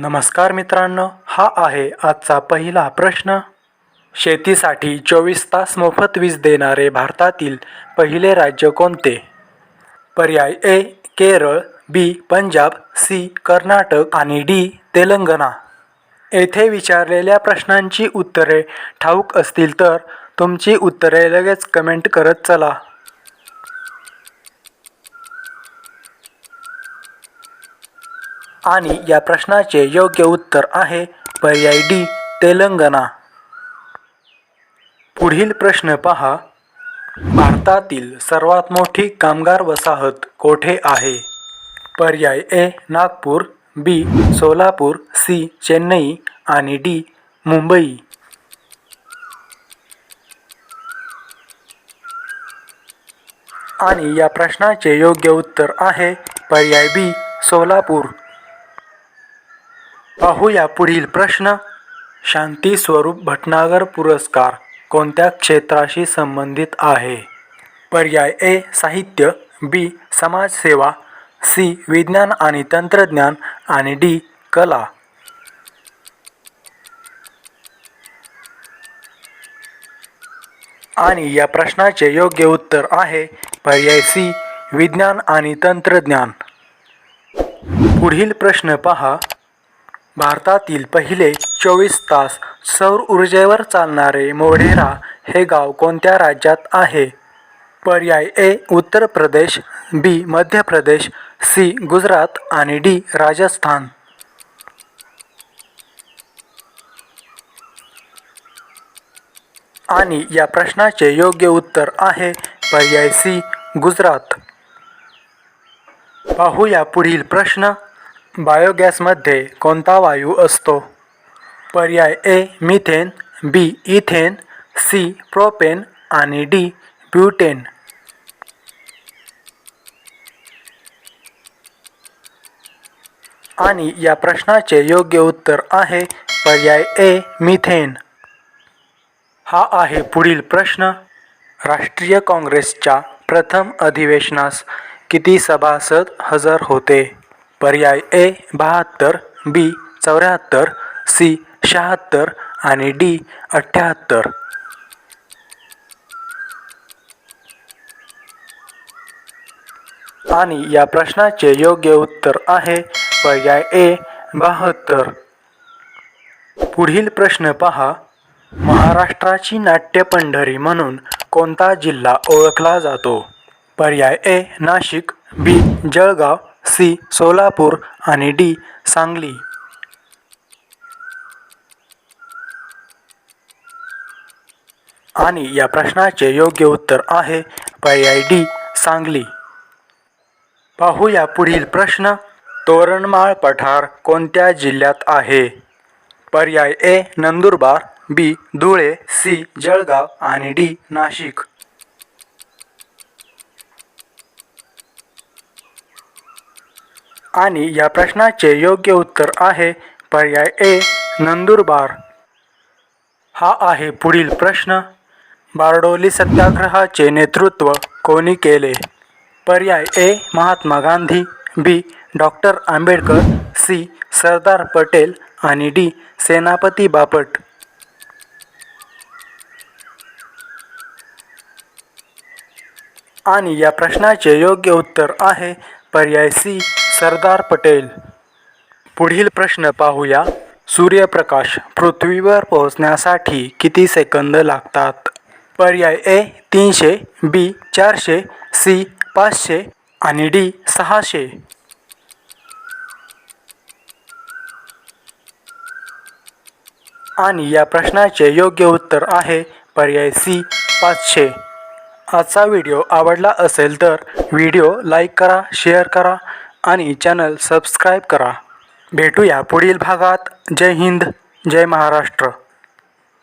नमस्कार मित्रांनो हा आहे आजचा पहिला प्रश्न. शेतीसाठी चोवीस तास मोफत वीज देणारे भारतातील पहिले राज्य कोणते? पर्याय A Kerala B Punjab C Karnataka आणि डी तेलंगणा. येथे विचारलेल्या प्रश्नांची उत्तरे ठाऊक असतील तर तुमची उत्तरे लगेच कमेंट करत चला. आणि या प्रश्नाचे योग्य उत्तर आहे पर्याय डी तेलंगणा. पुढील प्रश्न पहा. भारतातील सर्वात मोठी कामगार वसाहत कोठे आहे? पर्याय A Nagpur B Solapur C Chennai आणि डी मुंबई. आणि या प्रश्नाचे योग्य उत्तर आहे पर्याय बी सोलापूर. पाहूया पुढील प्रश्न. शांती स्वरूप भटनागर पुरस्कार कोणत्या क्षेत्राशी संबंधित आहे? पर्याय ए साहित्य बी समाजसेवा सी विज्ञान आणि तंत्रज्ञान आणि डी कला. आणि या प्रश्नाचे योग्य उत्तर आहे पर्याय सी विज्ञान आणि तंत्रज्ञान. पुढील प्रश्न पहा. भारतातील पहिले चोवीस तास सौर ऊर्जेवर चालणारे मोढेरा हे गाव कोणत्या राज्यात आहे? पर्याय ए उत्तर प्रदेश बी मध्य प्रदेश सी गुजरात आणि डी राजस्थान. आणि या प्रश्नाचे योग्य उत्तर आहे पर्याय सी गुजरात. पाहूया पुढील प्रश्न. बायोगॅसमध्ये कोणता वायू असतो? पर्याय A methane B ethane C propane आणि डी ब्युटेन. आणि या प्रश्नाचे योग्य उत्तर आहे पर्याय ए मिथेन. हा आहे पुढील प्रश्न. राष्ट्रीय काँग्रेसच्या प्रथम अधिवेशनास किती सभासद हजर होते? पर्याय ए बहात्तर बी चौऱ्याहत्तर सी शहात्तर आणि डी अठ्ठ्याहत्तर आणि या प्रश्नाचे योग्य उत्तर आहे पर्याय ए बहात्तर. पुढील प्रश्न पहा. महाराष्ट्राची नाट्यपंढरी म्हणून कोणता जिल्हा ओळखला जातो? पर्याय A Nashik B Jalgaon C Solapur आणि डी सांगली. आणि या प्रश्नाचे योग्य उत्तर आहे पर्याय डी सांगली. पाहूया पुढील प्रश्न. तोरणमाळ पठार कोणत्या जिल्ह्यात आहे? पर्याय A Nandurbar B Dhule C Jalgaon आणि डी नाशिक. आणि या प्रश्नाचे योग्य उत्तर आहे पर्याय ए नंदुरबार. हा आहे पुढील प्रश्न. बारडोली सत्याग्रहाचे नेतृत्व कोणी केले? पर्याय A Mahatma Gandhi B doctor Ambedkar C Sardar Patel आणि डी सेनापती बापट. आणि या प्रश्नाचे योग्य उत्तर आहे पर्याय सी सरदार पटेल. पुढील प्रश्न पाहूया. सूर्यप्रकाश पृथ्वीवर पोहोचण्यासाठी किती सेकंद लागतात? पर्याय ए तीनशे बी चारशे सी पाचशे आणि डी सहाशे. आणि या प्रश्नाचे योग्य उत्तर आहे पर्याय सी पाचशे. आजचा व्हिडिओ आवडला असेल तर व्हिडिओ लाईक करा शेअर करा आणि चॅनल सबस्क्राईब करा. भेटूया पुढील भागात. जय हिंद जय महाराष्ट्र.